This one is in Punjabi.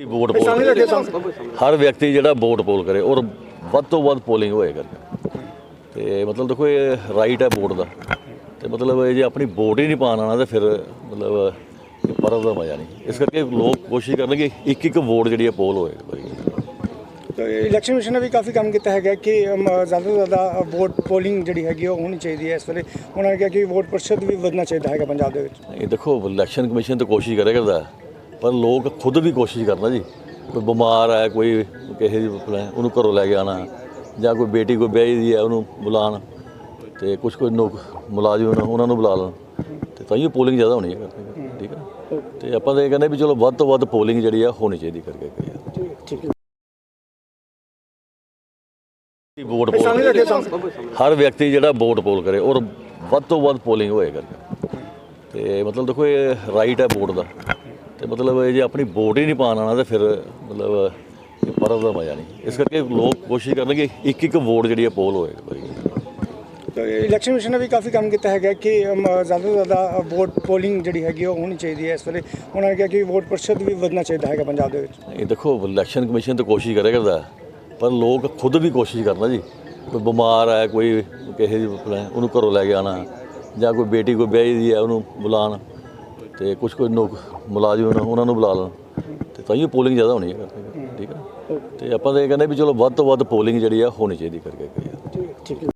ਵੋਟ ਪੋਲ ਹਰ ਵਿਅਕਤੀ ਜਿਹੜਾ ਵੋਟ ਪੋਲ ਕਰੇ ਔਰ ਵੱਧ ਤੋਂ ਵੱਧ ਪੋਲਿੰਗ ਹੋਏ ਕਰਕੇ। ਤੇ ਮਤਲਬ ਦੇਖੋ ਇਹ ਰਾਈਟ ਹੈ ਵੋਟ ਦਾ। ਤੇ ਮਤਲਬ ਇਹ ਜੇ ਆਪਣੀ ਵੋਟ ਹੀ ਨਹੀਂ ਪਾਉਣ ਆਣਾ ਤੇ ਫਿਰ ਮਤਲਬ ਇਹ ਪਰਵ ਦਾ ਮਜ਼ਾ ਨਹੀਂ। ਇਸ ਕਰਕੇ ਲੋਕ ਕੋਸ਼ਿਸ਼ ਕਰਨਗੇ ਇੱਕ ਇੱਕ ਵੋਟ ਜਿਹੜੀ ਹੈ ਪੋਲ ਹੋਏ ਭਾਈ ਤਾਂ ਇਲੈਕਸ਼ਨ ਕਮਿਸ਼ਨ ਨੇ ਵੀ ਕਾਫੀ ਕੰਮ ਕੀਤਾ ਹੈਗਾ ਕਿ ਜ਼ਿਆਦਾ ਤੋਂ ਜ਼ਿਆਦਾ ਵੋਟ ਪੋਲਿੰਗ ਜਿਹੜੀ ਹੈਗੀ ਉਹ ਹੋਣੀ ਚਾਹੀਦੀ ਹੈ ਇਸ ਵੇਲੇ। ਉਹਨਾਂ ਨੇ ਕਿਹਾ ਕਿ ਵੋਟ ਪ੍ਰਤੀਸ਼ਤ ਵੀ ਵਧਣਾ ਚਾਹੀਦਾ ਹੈਗਾ ਪੰਜਾਬ ਦੇ ਵਿੱਚ। ਇਹ ਦੇਖੋ ਇਲੈਕਸ਼ਨ ਕਮਿਸ਼ਨ ਤਾਂ ਕੋਸ਼ਿਸ਼ ਕਰੇ ਕਰਦਾ ਪਰ ਲੋਕ ਖੁਦ ਵੀ ਕੋਸ਼ਿਸ਼ ਕਰਨਾ ਜੀ। ਕੋਈ ਬਿਮਾਰ ਹੈ ਕੋਈ ਕਿਸੇ ਦੀ ਉਹਨੂੰ ਘਰੋਂ ਲੈ ਕੇ ਆਣਾ ਜਾਂ ਕੋਈ ਬੇਟੀ ਕੋਈ ਵਿਆਹੀ ਦੀ ਹੈ ਉਹਨੂੰ ਬੁਲਾਉਣ ਤੇ ਕੁਝ ਕੋਈ ਨੌਕ ਮੁਲਾਜ਼ਮ ਨੇ ਉਹਨਾਂ ਨੂੰ ਬੁਲਾ ਲੈਣ ਤੇ ਤਾਂ ਹੀ ਪੋਲਿੰਗ ਜ਼ਿਆਦਾ ਹੋਣੀ ਹੈ ਠੀਕ ਹੈ ਤੇ ਆਪਾਂ ਤਾਂ ਇਹ ਕਹਿੰਦੇ ਵੀ ਚਲੋ ਵੱਧ ਤੋਂ ਵੱਧ ਪੋਲਿੰਗ ਜਿਹੜੀ ਆ ਹੋਣੀ ਚਾਹੀਦੀ ਕਰਕੇ ਕਰਕੇ ਠੀਕ ਹੈ ਵੋਟ ਪੋਲ ਹਰ ਵਿਅਕਤੀ ਜਿਹੜਾ ਵੋਟ ਪੋਲ ਕਰੇ ਔਰ ਵੱਧ ਤੋਂ ਵੱਧ ਪੋਲਿੰਗ ਹੋਏ ਕਰਕੇ। ਤੇ ਮਤਲਬ ਦੇਖੋ ਇਹ ਰਾਈਟ ਹੈ ਵੋਟ ਦਾ। ਤੇ ਮਤਲਬ ਇਹ ਜੇ ਆਪਣੀ ਵੋਟ ਹੀ ਨਹੀਂ ਪਾਉਣ ਆਣਾ ਤੇ ਫਿਰ ਮਤਲਬ ਪਰਵ ਦਾ ਮਜ਼ਾ ਨਹੀਂ। ਇਸ ਕਰਕੇ ਲੋਕ ਕੋਸ਼ਿਸ਼ ਕਰਨਗੇ ਇੱਕ ਇੱਕ ਵੋਟ ਜਿਹੜੀ ਹੈ ਪੋਲ ਹੋਏ ਇਲੈਕਸ਼ਨ ਕਮਿਸ਼ਨ ਨੇ ਵੀ ਕਾਫੀ ਕੰਮ ਕੀਤਾ ਹੈਗਾ ਕਿ ਜ਼ਿਆਦਾ ਤੋਂ ਜ਼ਿਆਦਾ ਵੋਟ ਪੋਲਿੰਗ ਜਿਹੜੀ ਹੈਗੀ ਉਹ ਹੋਣੀ ਚਾਹੀਦੀ ਹੈ ਇਸ ਵੇਲੇ। ਉਹਨਾਂ ਨੇ ਕਿਹਾ ਕਿ ਵੋਟ ਪ੍ਰਤੀਸ਼ਤ ਵੀ ਵਧਣਾ ਚਾਹੀਦਾ ਹੈਗਾ ਪੰਜਾਬ ਦੇ ਵਿੱਚ। ਇਹ ਦੇਖੋ ਇਲੈਕਸ਼ਨ ਕਮਿਸ਼ਨ ਤਾਂ ਕੋਸ਼ਿਸ਼ ਕਰੇ ਕਰਦਾ ਪਰ ਲੋਕ ਖੁਦ ਵੀ ਕੋਸ਼ਿਸ਼ ਕਰਨਾ ਜੀ। ਕੋਈ ਬਿਮਾਰ ਹੈ ਕੋਈ ਕਿਸੇ ਦੀ ਉਹਨੂੰ ਘਰੋਂ ਲੈ ਕੇ ਆਣਾ ਜਾਂ ਕੋਈ ਬੇਟੀ ਕੋਈ ਵਿਆਹੀ ਦੀ ਹੈ ਉਹਨੂੰ ਬੁਲਾਉਣ ਤੇ ਕੁਝ ਕੋਈ ਮੁਲਾਜ਼ਮ ਉਹਨਾਂ ਨੂੰ ਬੁਲਾ ਲੈਣ। ਤੇ ਤਾਂ ਹੀ ਪੋਲਿੰਗ ਜ਼ਿਆਦਾ ਹੋਣੀ ਹੈ। ਤੇ ਆਪਾਂ ਤਾਂ ਇਹ ਕਹਿੰਦੇ ਵੀ ਚਲੋ ਵੱਧ ਤੋਂ ਵੱਧ ਪੋਲਿੰਗ ਜਿਹੜੀ ਆ ਹੋਣੀ ਚਾਹੀਦੀ ਕਰਕੇ ਕਰਕੇ ਠੀਕ ਹੈ